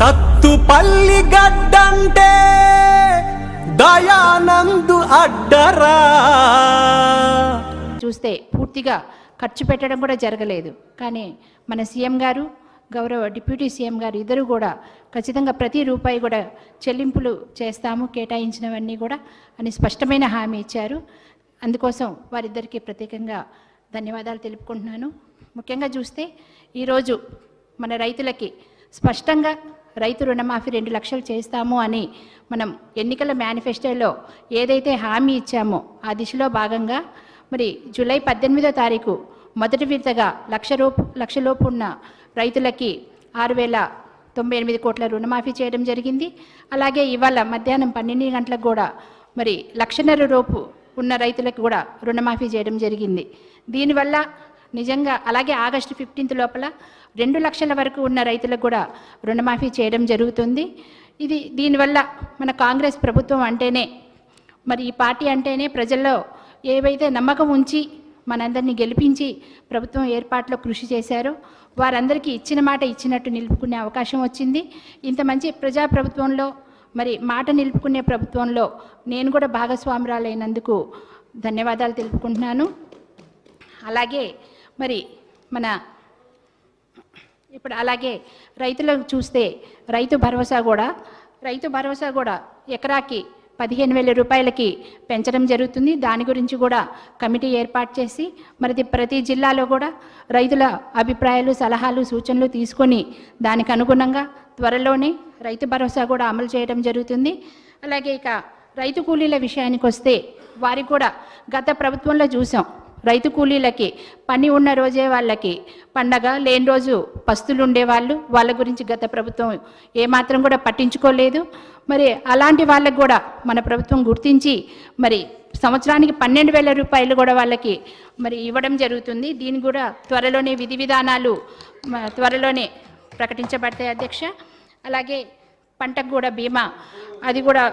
సత్తుపల్లి గడ్డంటే దయానందు అడ్డరా. చూస్తే పూర్తిగా ఖర్చు పెట్టడం కూడా జరగలేదు. కానీ మన సీఎం గారు గౌరవ డిప్యూటీ సీఎం గారు ఇద్దరు కూడా ఖచ్చితంగా ప్రతి రూపాయి కూడా చెల్లింపులు చేస్తాము కేటాయించినవన్నీ కూడా అని స్పష్టమైన హామీ ఇచ్చారు. అందుకోసం వారిద్దరికీ ప్రత్యేకంగా ధన్యవాదాలు తెలుపుకుంటున్నాను. ముఖ్యంగా చూస్తే ఈరోజు మన రైతులకి స్పష్టంగా రైతు రుణమాఫీ రెండు లక్షలు చేస్తాము అని మనం ఎన్నికల మేనిఫెస్టోలో ఏదైతే హామీ ఇచ్చామో ఆ దిశలో భాగంగా మరి జూలై పద్దెనిమిదో తారీఖు మొదటి విడతగా లక్ష రూపు లక్షలోపు ఉన్న రైతులకి ఆరు వేల తొంభై ఎనిమిది కోట్ల రుణమాఫీ చేయడం జరిగింది. అలాగే ఇవాళ మధ్యాహ్నం పన్నెండు గంటలకు కూడా మరి లక్షన్నర రూపు ఉన్న రైతులకు కూడా రుణమాఫీ చేయడం జరిగింది. దీనివల్ల నిజంగా అలాగే ఆగస్టు ఫిఫ్టీన్త్ లోపల రెండు లక్షల వరకు ఉన్న రైతులకు కూడా రుణమాఫీ చేయడం జరుగుతుంది. ఇది దీనివల్ల మన కాంగ్రెస్ ప్రభుత్వం అంటేనే మరి ఈ పార్టీ అంటేనే ప్రజల్లో ఏవైతే నమ్మకం ఉంచి మనందరినీ గెలిపించి ప్రభుత్వం ఏర్పాట్లో కృషి చేశారో వారందరికీ ఇచ్చిన మాట ఇచ్చినట్టు నిలుపుకునే అవకాశం వచ్చింది. ఇంత మంచి ప్రజాప్రభుత్వంలో మరి మాట నిలుపుకునే ప్రభుత్వంలో నేను కూడా భాగస్వామురాలైనందుకు ధన్యవాదాలు తెలుపుకుంటున్నాను. అలాగే మరి మన ఇప్పుడు అలాగే రైతులకు చూస్తే రైతు భరోసా కూడా రైతు భరోసా కూడా ఎకరాకి పదిహేను వేల రూపాయలకి పెంచడం జరుగుతుంది. దాని గురించి కూడా కమిటీ ఏర్పాటు చేసి మరి ప్రతి జిల్లాలో కూడా రైతుల అభిప్రాయాలు సలహాలు సూచనలు తీసుకొని దానికి అనుగుణంగా త్వరలోనే రైతు భరోసా కూడా అమలు చేయడం జరుగుతుంది. అలాగే ఇక రైతు కూలీల విషయానికి వస్తే వారికి కూడా గత ప్రభుత్వంలో చూసాం. రైతు కూలీలకి పని ఉన్న రోజే వాళ్ళకి పండగ లేని రోజు పస్తులు ఉండేవాళ్ళు వాళ్ళ గురించి గత ప్రభుత్వం ఏమాత్రం కూడా పట్టించుకోలేదు. మరి అలాంటి వాళ్ళకు కూడా మన ప్రభుత్వం గుర్తించి మరి సంవత్సరానికి పన్నెండు వేల రూపాయలు కూడా వాళ్ళకి మరి ఇవ్వడం జరుగుతుంది. దీని కూడా త్వరలోనే విధి విధానాలు త్వరలోనే ప్రకటించబడతాయి అధ్యక్ష. అలాగే పంటకు కూడా బీమా అది కూడా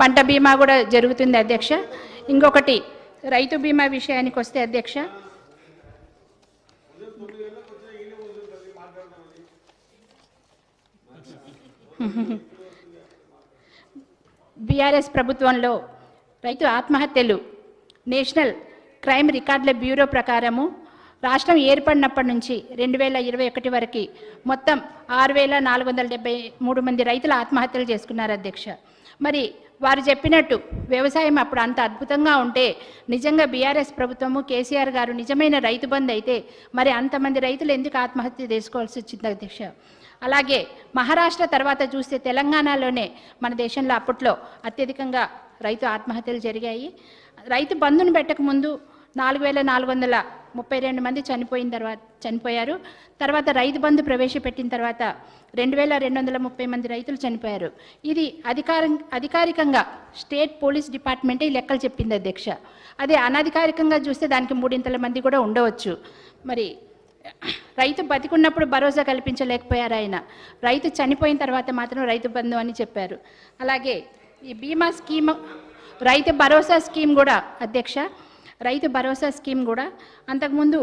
పంట బీమా కూడా జరుగుతుంది అధ్యక్ష. ఇంకొకటి రైతు బీమా విషయానికి వస్తే అధ్యక్ష. బీఆర్ఎస్ ప్రభుత్వంలో రైతు ఆత్మహత్యలు నేషనల్ క్రైమ్ రికార్డుల బ్యూరో ప్రకారము రాష్ట్రం ఏర్పడినప్పటి నుంచి రెండు వేల ఇరవై ఒకటి వరకు మొత్తం ఆరు వేల నాలుగు వందల డెబ్బై మూడు మంది రైతులు ఆత్మహత్యలు చేసుకున్నారు అధ్యక్ష. మరి వారు చెప్పినట్టు వ్యవసాయం అప్పుడు అంత అద్భుతంగా ఉంటే నిజంగా బీఆర్ఎస్ ప్రభుత్వము కేసీఆర్ గారు నిజమైన రైతు బంద్ అయితే మరి అంతమంది రైతులు ఎందుకు ఆత్మహత్య చేసుకోవాల్సి వచ్చింది అధ్యక్ష? అలాగే మహారాష్ట్ర తర్వాత చూస్తే తెలంగాణలోనే మన దేశంలో అప్పట్లో అత్యధికంగా రైతు ఆత్మహత్యలు జరిగాయి. రైతు బంధును పెట్టకముందు నాలుగు వేల నాలుగు వందల ముప్పై రెండు మంది చనిపోయిన తర్వాత చనిపోయారు. తర్వాత రైతు బంధు ప్రవేశపెట్టిన తర్వాత రెండు వేల రెండు వందల ముప్పై మంది రైతులు చనిపోయారు. ఇది అధికారం అధికారికంగా స్టేట్ పోలీస్ డిపార్ట్మెంటే ఈ లెక్కలు చెప్పింది అధ్యక్ష. అదే అనధికారికంగా చూస్తే దానికి మూడింతల మంది కూడా ఉండవచ్చు. మరి రైతు బతికున్నప్పుడు భరోసా కల్పించలేకపోయారు ఆయన. రైతు చనిపోయిన తర్వాత మాత్రం రైతు బంధు అని చెప్పారు. అలాగే ఈ బీమా స్కీమ్ రైతు భరోసా స్కీమ్ కూడా అధ్యక్ష రైతు భరోసా స్కీమ్ కూడా అంతకుముందు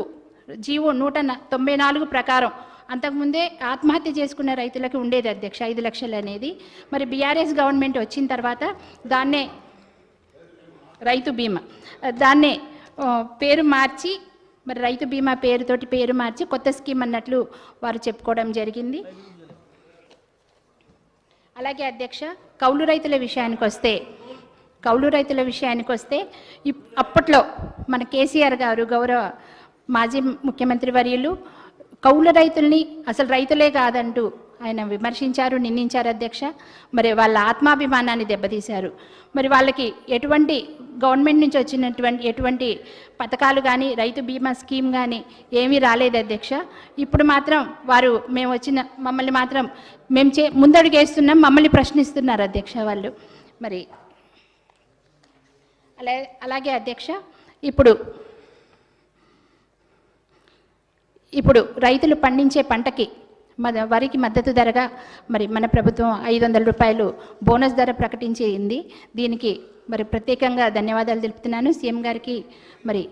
జీవో నూట తొంభై నాలుగు ప్రకారం అంతకుముందే ఆత్మహత్య చేసుకున్న రైతులకు ఉండేది అధ్యక్ష ఐదు లక్షలు అనేది. మరి బీఆర్ఎస్ గవర్నమెంట్ వచ్చిన తర్వాత దాన్నే రైతు బీమా దాన్నే పేరు మార్చి మరి రైతు బీమా పేరుతోటి పేరు మార్చి కొత్త స్కీమ్ అన్నట్లు వారు చెప్పుకోవడం జరిగింది. అలాగే అధ్యక్ష కౌలు రైతుల విషయానికి వస్తే కౌలు రైతుల విషయానికి వస్తే ఇప్- అప్పట్లో మన కేసీఆర్ గారు గౌరవ మాజీ ముఖ్యమంత్రి వర్యులు కౌలు రైతుల్ని అసలు రైతులే కాదంటూ ఆయన విమర్శించారు నిందించారు అధ్యక్ష. మరి వాళ్ళ ఆత్మాభిమానాన్ని దెబ్బతీశారు. మరి వాళ్ళకి ఎటువంటి గవర్నమెంట్ నుంచి వచ్చినటువంటి ఎటువంటి పథకాలు కానీ రైతు బీమా స్కీమ్ కానీ ఏమీ రాలేదు అధ్యక్ష. ఇప్పుడు మాత్రం వారు మేము వచ్చిన మమ్మల్ని మాత్రం మేము చే ముందడుగేస్తున్నాం మమ్మల్ని ప్రశ్నిస్తున్నారు అధ్యక్ష వాళ్ళు. మరి అలా అలాగే అధ్యక్ష ఇప్పుడు ఇప్పుడు రైతులు పండించే పంటకి మన వరికి మద్దతు ధరగా మరి మన ప్రభుత్వం ఐదు వందల రూపాయలు బోనస్ ధర ప్రకటించింది. దీనికి మరి ప్రత్యేకంగా ధన్యవాదాలు తెలుపుతున్నాను. సీఎం గారికి మరి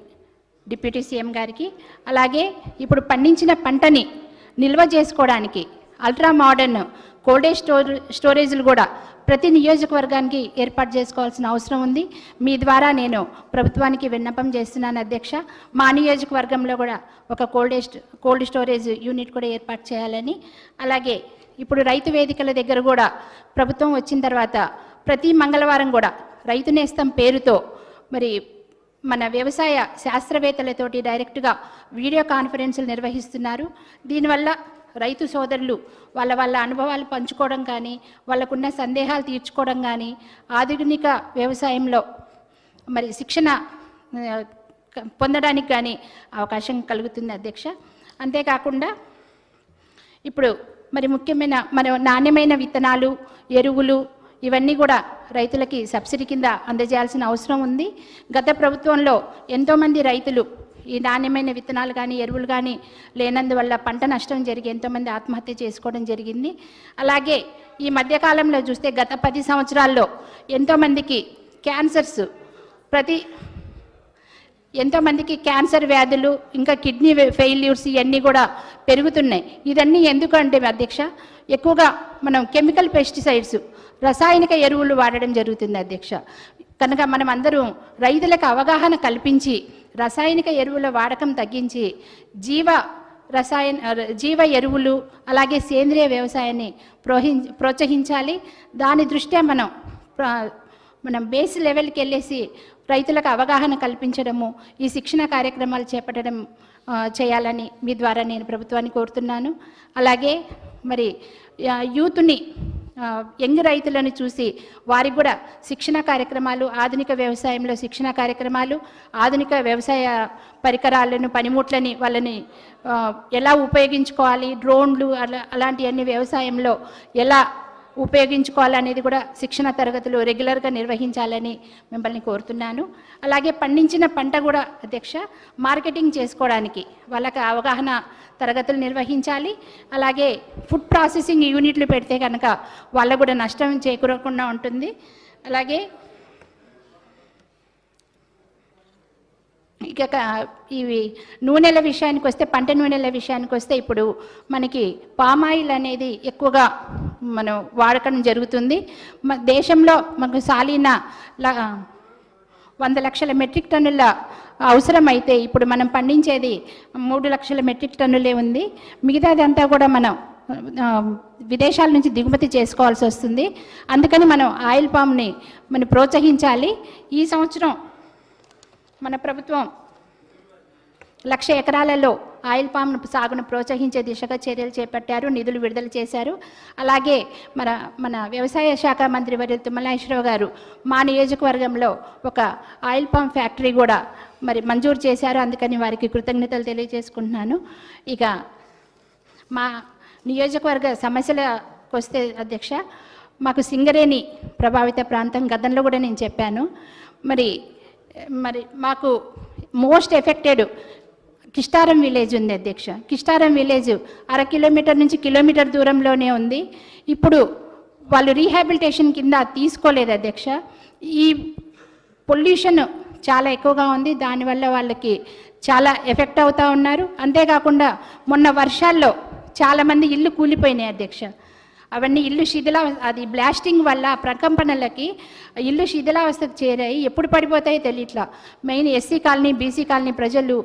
డిప్యూటీ సీఎం గారికి. అలాగే ఇప్పుడు పండించిన పంటని నిల్వ చేసుకోవడానికి అల్ట్రా మోడర్న్ కోల్డేజ్ స్టోర్ స్టోరేజ్లు కూడా ప్రతి నియోజకవర్గానికి ఏర్పాటు చేసుకోవాల్సిన అవసరం ఉంది. మీ ద్వారా నేను ప్రభుత్వానికి విన్నపం చేస్తున్నాను అధ్యక్ష. మా నియోజకవర్గంలో కూడా ఒక కోల్డేజ్ కోల్డ్ స్టోరేజ్ యూనిట్ కూడా ఏర్పాటు చేయాలని. అలాగే ఇప్పుడు రైతు వేదికల దగ్గర కూడా ప్రభుత్వం వచ్చిన తర్వాత ప్రతి మంగళవారం కూడా రైతు నేస్తం పేరుతో మరి మన వ్యవసాయ శాస్త్రవేత్తలతోటి డైరెక్ట్గా వీడియో కాన్ఫరెన్సులు నిర్వహిస్తున్నారు. దీనివల్ల రైతు సోదరులు వాళ్ళ వాళ్ళ అనుభవాలు పంచుకోవడం కానీ వాళ్ళకున్న సందేహాలు తీర్చుకోవడం కానీ ఆధునిక వ్యవసాయంలో మరి శిక్షణ పొందడానికి కానీ అవకాశం కలుగుతుంది అధ్యక్ష. అంతేకాకుండా ఇప్పుడు మరి ముఖ్యమైన మన నాణ్యమైన విత్తనాలు ఎరువులు ఇవన్నీ కూడా రైతులకి సబ్సిడీ కింద అందజేయాల్సిన అవసరం ఉంది. గత ప్రభుత్వంలో ఎంతోమంది రైతులు ఈ నాణ్యమైన విత్తనాలు కానీ ఎరువులు కానీ లేనందువల్ల పంట నష్టం జరిగి ఎంతోమంది ఆత్మహత్య చేసుకోవడం జరిగింది. అలాగే ఈ మధ్యకాలంలో చూస్తే గత పది సంవత్సరాల్లో ఎంతోమందికి క్యాన్సర్స్ ప్రతి ఎంతోమందికి క్యాన్సర్ వ్యాధులు ఇంకా కిడ్నీ ఫెయిల్యూర్స్ ఇవన్నీ కూడా పెరుగుతున్నాయి. ఇదన్నీ ఎందుకంటే అధ్యక్ష ఎక్కువగా మనం కెమికల్ పెస్టిసైడ్స్ రసాయనిక ఎరువులు వాడడం జరుగుతుంది అధ్యక్ష. కనుక మనం అందరం రైతులకు అవగాహన కల్పించి రసాయనిక ఎరువుల వాడకం తగ్గించి జీవ రసాయన జీవ ఎరువులు అలాగే సేంద్రియ వ్యవసాయాన్ని ప్రోహిం ప్రోత్సహించాలి. దాని దృష్ట్యా మనం మనం బేస్ లెవెల్కి వెళ్ళేసి రైతులకు అవగాహన కల్పించడము ఈ శిక్షణ కార్యక్రమాలు చేపట్టడం చేయాలని మీ ద్వారా నేను ప్రభుత్వాన్ని కోరుతున్నాను. అలాగే మరి యూత్ని యంగ్ రైతులను చూసి వారికి కూడా శిక్షణ కార్యక్రమాలు ఆధునిక వ్యవసాయంలో శిక్షణ కార్యక్రమాలు ఆధునిక వ్యవసాయ పరికరాలను పనిముట్లని వాళ్ళని ఎలా ఉపయోగించుకోవాలి డ్రోన్లు అలా అలాంటివన్నీ వ్యవసాయంలో ఎలా ఉపయోగించుకోవాలనేది కూడా శిక్షణ తరగతులు రెగ్యులర్గా నిర్వహించాలని మిమ్మల్ని కోరుతున్నాను. అలాగే పండించిన పంట కూడా అధ్యక్ష మార్కెటింగ్ చేసుకోవడానికి వాళ్ళకి అవగాహన తరగతులు నిర్వహించాలి. అలాగే ఫుడ్ ప్రాసెసింగ్ యూనిట్లు పెడితే కనుక వాళ్ళకు కూడా నష్టం చేకూరకుండా ఉంటుంది. అలాగే ఇక ఇవి నూనెల విషయానికి వస్తే పంట నూనెల విషయానికి వస్తే ఇప్పుడు మనకి పామాయిల్ అనేది ఎక్కువగా మనం వాడకం జరుగుతుంది. దేశంలో మనకు సాలిన వంద లక్షల మెట్రిక్ టన్నుల అవసరం అయితే ఇప్పుడు మనం పండించేది మూడు లక్షల మెట్రిక్ టన్నులే ఉంది. మిగతాదంతా కూడా మనం విదేశాల నుంచి దిగుమతి చేసుకోవాల్సి వస్తుంది. అందుకని మనం ఆయిల్ పామ్ని మనం ప్రోత్సహించాలి. ఈ సంవత్సరం మన ప్రభుత్వం లక్ష ఎకరాలలో ఆయిల్ పామ్ సాగును ప్రోత్సహించే దిశగా చర్యలు చేపట్టారు నిధులు విడుదల చేశారు. అలాగే మన మన వ్యవసాయ శాఖ మంత్రి వర్యులు తుమ్మలాశ్వరరావు గారు మా నియోజకవర్గంలో ఒక ఆయిల్ పామ్ ఫ్యాక్టరీ కూడా మరి మంజూరు చేశారు. అందుకని వారికి కృతజ్ఞతలు తెలియజేసుకుంటున్నాను. ఇక మా నియోజకవర్గ సమస్యలకు వస్తే అధ్యక్ష మాకు సింగరేణి ప్రభావిత ప్రాంతం గతంలో కూడా నేను చెప్పాను. మరి మరి మాకు మోస్ట్ ఎఫెక్టెడ్ కిష్టారం విలేజ్ ఉంది అధ్యక్ష. కిష్టారం విలేజ్ అర కిలోమీటర్ నుంచి కిలోమీటర్ దూరంలోనే ఉంది. ఇప్పుడు వాళ్ళు రీహాబిలిటేషన్ కింద తీసుకోలేదు అధ్యక్ష. ఈ పొల్యూషన్ చాలా ఎక్కువగా ఉంది. దానివల్ల వాళ్ళకి చాలా ఎఫెక్ట్ అవుతూ ఉన్నారు. అంతేకాకుండా మొన్న వర్షాల్లో చాలామంది ఇల్లు కూలిపోయినాయి అధ్యక్ష. అవన్నీ ఇల్లు శిథిలా అది బ్లాస్టింగ్ వల్ల ప్రకంపనలకి ఇల్లు శిథిలావస్థకు చేరాయి. ఎప్పుడు పడిపోతాయో తెలియట్లా main SC colony BC colony ప్రజలు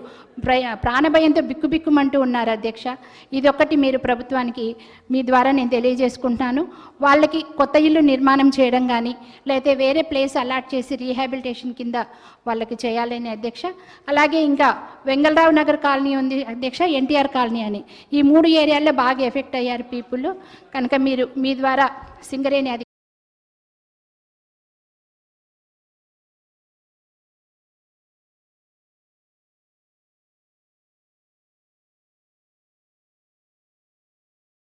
ప్ర ప్రాణభయంతో బిక్కుబిక్కుమంటూ ఉన్నారు అధ్యక్ష. ఇదొక్కటి మీరు ప్రభుత్వానికి మీ ద్వారా నేను తెలియజేసుకుంటున్నాను. వాళ్ళకి కొత్త ఇల్లు నిర్మాణం చేయడం కానీ లేకపోతే వేరే ప్లేస్ అలాట్ చేసి రీహాబిలిటేషన్ కింద వాళ్ళకి చేయాలని అధ్యక్ష. అలాగే ఇంకా వెంగళరావు నగర్ కాలనీ ఉంది అధ్యక్ష ఎన్టీఆర్ కాలనీ అని. ఈ మూడు ఏరియాల్లో బాగా ఎఫెక్ట్ అయ్యారు పీపుల్. కనుక మీ మీరు మీ ద్వారా సింగరేణి అధికారులు